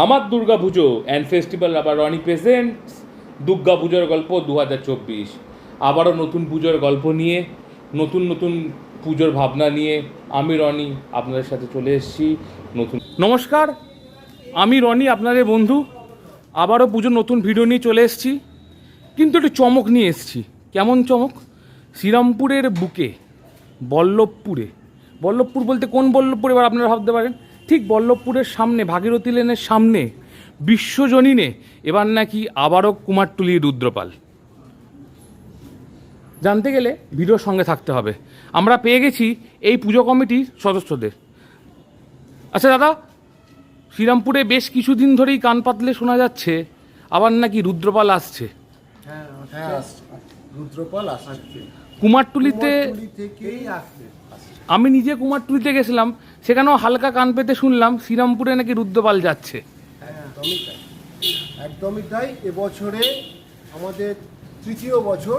আমার দুর্গা পুজো and festival আবার Roni presents Durga পুজোর গল্প দু হাজার চব্বিশ। আবারও নতুন পুজোর গল্প নিয়ে, নতুন নতুন পুজোর ভাবনা নিয়ে আমি রনি আপনাদের সাথে চলে এসেছি, নতুন নমস্কার, আমি রনি আপনাদের বন্ধু। আবারও পুজোর নতুন ভিডিও নিয়ে চলে এসেছি, কিন্তু একটু চমক নিয়ে এসেছি। কেমন চমক? শ্রীরামপুরের বুকে, বল্লভপুরে। বল্লভপুর বলতে কোন বল্লভপুর এবার আপনারা ভাবতে পারেন? ঠিক বল্লভপুরের সামনে, ভাগীরথী লেনের সামনে, বিশ্বজনীনে এবার নাকি আবারও কুমারটুলি রুদ্রপাল। জানতে গেলে ভিডিওর সঙ্গে থাকতে হবে। আমরা পেয়ে গেছি এই পুজো কমিটির সদস্যদের। আচ্ছা দাদা, শ্রীরামপুরে বেশ কিছুদিন ধরেই কান পাতলে শোনা যাচ্ছে, আবার নাকি রুদ্রপাল আসছে। হ্যাঁ আসছে। রুদ্রপাল আসছে। কুমারটুলিতে থেকেই আসছে। আমি নিজে কুমারটুলিতে গেছিলাম সেখানেও হালকা কান পেতে শুনলাম শ্রীরামপুরে নাকি রুদ্রপাল যাচ্ছে। একদমই তাই। একদমই তাই এবছরে আমাদের তৃতীয় বছর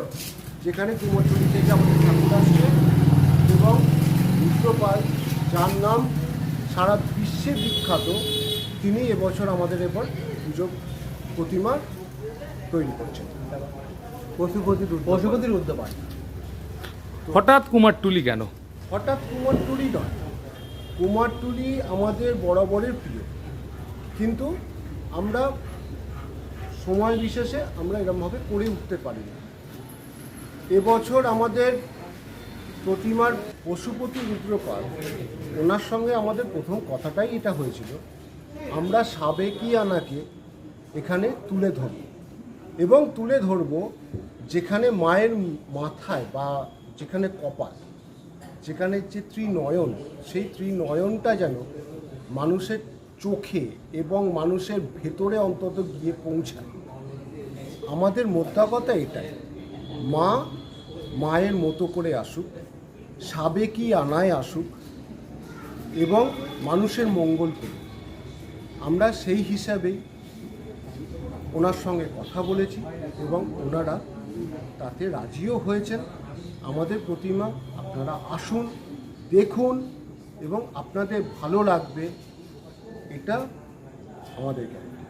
যেখানে কুমারটুলি থেকে আমাদের ঠাকুর আসছে এবং রুদ্রপাল যার নাম সারা বিশ্বে বিখ্যাত তিনি এবছর আমাদের এবার পুজো প্রতিমা তৈরি করছেন। পশুপতি পশুপতির উদ্যমান হঠাৎ কুমারটুলি কেন? হঠাৎ কুমারটুলি নয়। কুমারটুলি আমাদের বরাবরের প্রিয়। কিন্তু আমরা সময় বিশেষে আমরা এরকমভাবে করে উঠতে পারি না এবছর আমাদের প্রতিমার পশুপতি রুদ্রপাল ওনার সঙ্গে আমাদের প্রথম কথাটাই এটা হয়েছিল আমরা সাবেকি আনাকে এখানে তুলে ধরব এবং তুলে ধরব যেখানে মায়ের মাথায় বা যেখানে কপাল, যেখানে যে ত্রিনয়ন, সেই ত্রিনয়নটা যেন মানুষের চোখে এবং মানুষের ভেতরে অন্তত গিয়ে পৌঁছায়। আমাদের মোদ্দা কথা এটাই। মা মায়ের মতো করে আসুক, সাবেকি আনায় আসুক এবং মানুষের মঙ্গল করুক। আমরা সেই হিসাবেই ওনার সঙ্গে কথা বলেছি এবং ওনারা তাতে রাজিও হয়েছেন। আমাদের প্রতিমা, আপনারা আসুন, দেখুন এবং আপনাদের ভালো লাগবে এটা আমাদের গ্যারান্টি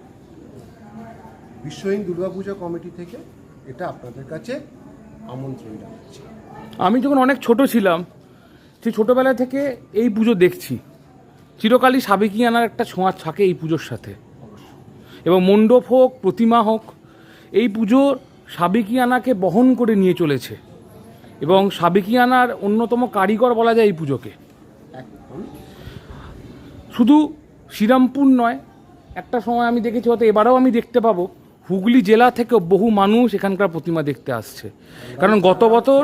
বিশ্বহীন দুর্গাপূজা কমিটি থেকে এটা আপনাদের কাছে আমন্ত্রণ জানাচ্ছি। আমি যখন অনেক ছোট ছিলাম, সেই ছোটোবেলা থেকে এই পুজো দেখছি। চিরকালই সাবেকি আনার একটা ছোঁয়া থাকে এই পুজোর সাথে। এবং মণ্ডপ হোক, প্রতিমা হোক, এই পুজোর সাবেকি আনাকে বহন করে নিয়ে চলেছে। এবং সাবেকি আনার অন্যতম কারিগর বলা যায় এই পুজোকে। শুধু শ্রীরামপুর নয়, একটা সময় আমি দেখেছি, হয়তো এবারেও আমি দেখতে পাবো, হুগলি জেলা থেকে বহু মানুষ এখানকার প্রতিমা দেখতে আসছে। কারণ গত বছর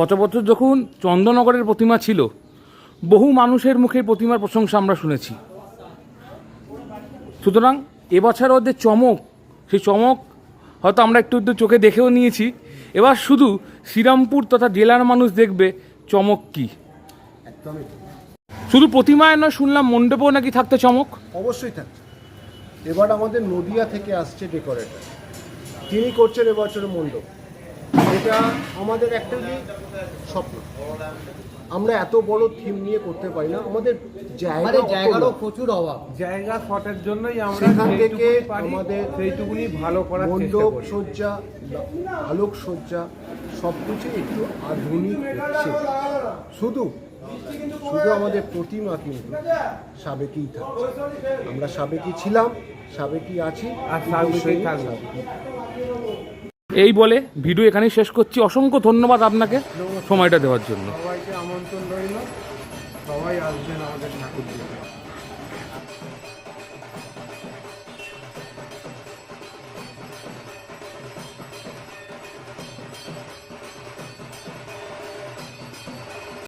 গত বছর যখন চন্দননগরের প্রতিমা ছিল, বহু মানুষের মুখে প্রতিমার প্রশংসা আমরা শুনেছি। সুতরাং এবছর ওদের চমক সেই চমক হয়তো আমরা একটু একটু চোখে দেখেও নিয়েছি। এবার শুধু শ্রীরামপুর তথা জেলার মানুষ দেখবে চমক কী। একদমই শুধু প্রতিমায় নয় শুনলাম মণ্ডপেও নাকি থাকতে চমক। অবশ্যই থাকছে এবার আমাদের নদিয়া থেকে আসছে ডেকোরেটর তিনি করছেন এবছরের মণ্ডপ। এটা আমাদের অ্যাকচুয়ালি স্বপ্ন। আমরা এত বড় থিম নিয়ে করতে পারি না। আমাদের জায়গা আমাদের জায়গারও প্রচুর অভাব। জায়গা শর্টের জন্যই আমরা সেখান থেকে পারি আমাদের সেইটুকুনি ভালো করার চেষ্টা মণ্ডপ করি। সজ্জা আলোক সজ্জা সব কিছু একটু আধুনিক হচ্ছে শুধু শুধু আমাদের প্রতিমা কিন্তু সাবেকেই থাকছে। আমরা সাবেকি ছিলাম সাবেকি আছি আর কিন্তু সাবেকেই সেই থাকব। এই বলে ভিডিও এখানেই শেষ করছি। অসংখ্য ধন্যবাদ আপনাকে সময়টা দেওয়ার জন্য। সবাইকে আমন্ত্রণ রইল। সবাই আসবেন আমাদের ঠাকুর